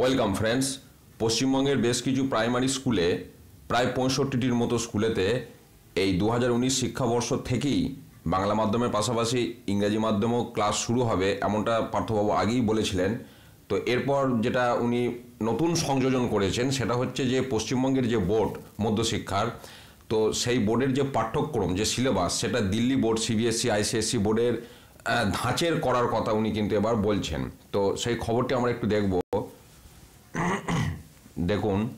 Welcome friends পশ্চিমবঙ্গের বেশ কিছু প্রাইমারি স্কুলে প্রায় পঁয়ষট্টিটির মতো স্কুলেতে এই দু হাজার উনিশ শিক্ষাবর্ষ থেকেই বাংলা মাধ্যমের পাশাপাশি ইংরাজি মাধ্যমেও ক্লাস শুরু হবে এমনটা পার্থবাবু আগেই বলেছিলেন। তো এরপর যেটা উনি নতুন সংযোজন করেছেন সেটা হচ্ছে যে পশ্চিমবঙ্গের যে বোর্ড মধ্যশিক্ষার তো সেই বোর্ডের যে পাঠ্যক্রম, যে সিলেবাস সেটা দিল্লি বোর্ড সিবিএসসি আইসিএসসি বোর্ডের ধাঁচের করার কথা উনি কিন্তু এবার বলছেন। তো সেই খবরটি আমরা একটু দেখব। দেখুন,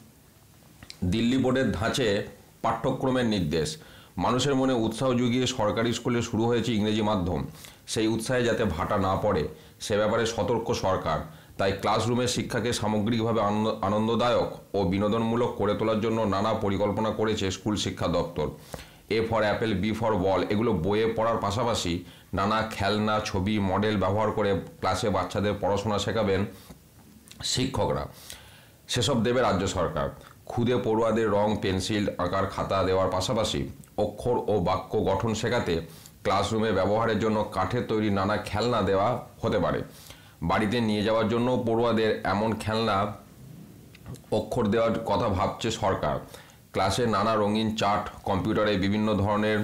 দিল্লি বোর্ডের ধাঁচে পাঠ্যক্রমের নির্দেশ। মানুষের মনে উৎসাহ জুগিয়ে সরকারি স্কুলে শুরু হয়েছে ইংরেজি মাধ্যম। সেই উৎসাহে যাতে ভাটা না পড়ে, সে ব্যাপারে সতর্ক সরকার। তাই ক্লাসরুমের শিক্ষাকে সামগ্রিকভাবে আনন্দ- আনন্দদায়ক ও বিনোদনমূলক করে তোলার জন্য নানা পরিকল্পনা করেছে স্কুল শিক্ষা দপ্তর। A for apple, B for ball এগুলো বইয়ে পড়ার পাশাপাশি নানা খেলনা, ছবি, মডেল ব্যবহার করে ক্লাসে বাচ্চাদের পড়াশোনা শেখাবেন শিক্ষকরা। সেসব দেবে রাজ্য সরকার। খুদে পড়ুয়াদের রং, পেন্সিল, আঁকার খাতা দেওয়ার পাশাপাশি অক্ষর ও বাক্য গঠন শেখাতে ক্লাসরুমে ব্যবহারের জন্য কাঠের তৈরি নানা খেলনা দেওয়া হতে পারে। বাড়িতে নিয়ে যাওয়ার জন্য পড়ুয়াদের এমন খেলনা, অক্ষর দেওয়ার কথা ভাবছে সরকার। ক্লাসে নানা রঙিন চার্ট কম্পিউটারে বিভিন্ন ধরনের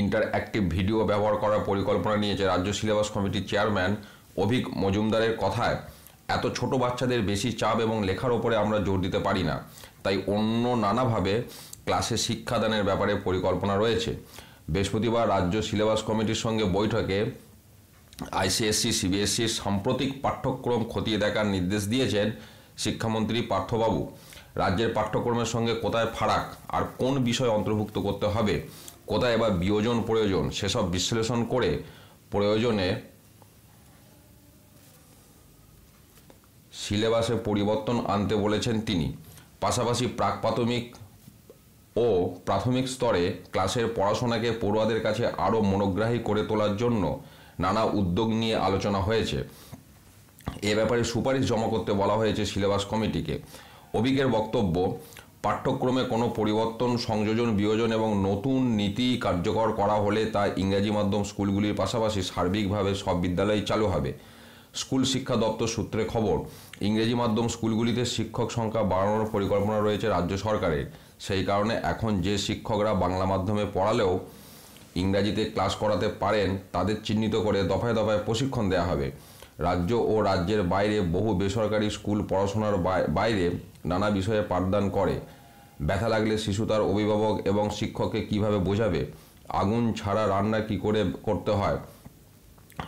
ইন্টার অ্যাক্টিভ ভিডিও ব্যবহার করার পরিকল্পনা নিয়েছে রাজ্য সিলেবাস কমিটির চেয়ারম্যান অভিক মজুমদারের কথায় এত ছোট বাচ্চাদের বেশি চাপ এবং লেখার ওপরে আমরা জোর দিতে পারি না। তাই অন্য নানাভাবে ক্লাসে শিক্ষাদানের ব্যাপারে পরিকল্পনা রয়েছে। বৃহস্পতিবার রাজ্য সিলেবাস কমিটির সঙ্গে বৈঠকে আইসিএসসি, সিবিএসসির সাম্প্রতিক পাঠ্যক্রম খতিয়ে দেখার নির্দেশ দিয়েছেন শিক্ষামন্ত্রী পার্থবাবু। রাজ্যের পাঠ্যক্রমের সঙ্গে কোথায় ফারাক আর কোন বিষয় অন্তর্ভুক্ত করতে হবে, কোথায় এবার বিয়োজন প্রয়োজন, সেসব বিশ্লেষণ করে প্রয়োজনে সিলেবাসে পরিবর্তন আনতে বলেছেন তিনি। পাশাপাশি প্রাক প্রাথমিক ও প্রাথমিক স্তরে ক্লাসের পড়াশোনাকে পড়ুয়াদের কাছে আরও মনোগ্রাহী করে তোলার জন্য নানা উদ্যোগ নিয়ে আলোচনা হয়েছে। এ ব্যাপারে সুপারিশ জমা করতে বলা হয়েছে সিলেবাস কমিটিকে। অভিকের বক্তব্য, পাঠ্যক্রমে কোনো পরিবর্তন, সংযোজন, বিয়োজন এবং নতুন নীতি কার্যকর করা হলে তা ইংরেজি মাধ্যম স্কুলগুলির পাশাপাশি সার্বিকভাবে সব বিদ্যালয়েই চালু হবে। স্কুল শিক্ষা দপ্তর সূত্রে খবর, ইংরেজি মাধ্যম স্কুলগুলিতে শিক্ষক সংখ্যা বাড়ানোর পরিকল্পনা রয়েছে রাজ্য সরকারের। সেই কারণে এখন যে শিক্ষকরা বাংলা মাধ্যমে পড়ালেও ইংরাজিতে ক্লাস করাতে পারেন, তাদের চিহ্নিত করে দফায় দফায় প্রশিক্ষণ দেওয়া হবে। রাজ্য ও রাজ্যের বাইরে বহু বেসরকারি স্কুল পড়াশোনার বাইরে নানা বিষয়ে পাঠদান করে। ব্যথা লাগলে শিশু তার অভিভাবক এবং শিক্ষককে কীভাবে বোঝাবে? আগুন ছাড়া রান্না কি করে করতে হয়?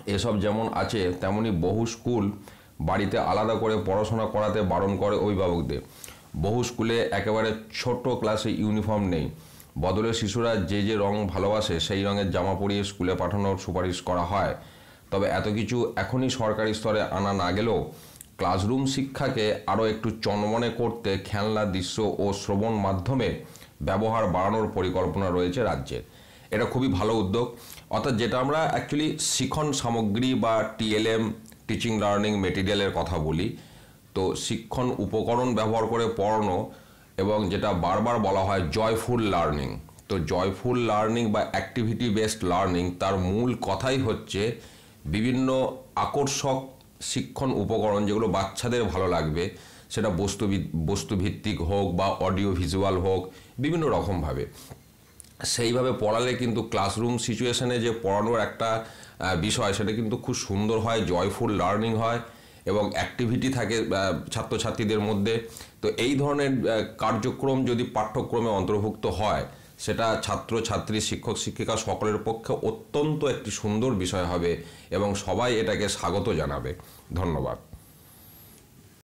এসব যেমন আছে, তেমনি বহু স্কুল বাড়িতে আলাদা করে পড়াশোনা করাতে বারণ করে অভিভাবকদের। বহু স্কুলে একেবারে ছোট ক্লাসে ইউনিফর্ম নেই। বদলে শিশুরা যে যে রং ভালোবাসে, সেই রঙের জামা পরিয়ে স্কুলে পাঠানোর সুপারিশ করা হয়। তবে এত কিছু এখনই সরকারি স্তরে আনা না গেলেও ক্লাসরুম শিক্ষাকে আরও একটু চনমনে করতে খেলনা, দৃশ্য ও শ্রবণ মাধ্যমে ব্যবহার বাড়ানোর পরিকল্পনা রয়েছে রাজ্যের। এটা খুবই ভালো উদ্যোগ। অর্থাৎ যেটা আমরা অ্যাকচুয়ালি শিক্ষণ সামগ্রী বা টিএলএম টিচিং লার্নিং মেটেরিয়ালের কথা বলি। তো শিক্ষণ উপকরণ ব্যবহার করে পড়ানো এবং যেটা বারবার বলা হয় জয়ফুল লার্নিং তো জয়ফুল লার্নিং বা অ্যাক্টিভিটি বেসড লার্নিং তার মূল কথাই হচ্ছে বিভিন্ন আকর্ষক শিক্ষণ উপকরণ যেগুলো বাচ্চাদের ভালো লাগবে, সেটা বস্তু বস্তুভিত্তিক হোক বা অডিও ভিজুয়াল হোক, বিভিন্ন রকমভাবে। সেইভাবে পড়ালে কিন্তু ক্লাসরুম সিচুয়েশনে যে পড়ানোর একটা বিষয়, সেটা কিন্তু খুব সুন্দর হয় জয়ফুল লার্নিং হয় এবং অ্যাক্টিভিটি থাকে ছাত্রছাত্রীদের মধ্যে। তো এই ধরনের কার্যক্রম যদি পাঠ্যক্রমে অন্তর্ভুক্ত হয়, সেটা ছাত্র ছাত্রী শিক্ষক, শিক্ষিকা সকলের পক্ষে অত্যন্ত একটি সুন্দর বিষয় হবে এবং সবাই এটাকে স্বাগত জানাবে। ধন্যবাদ।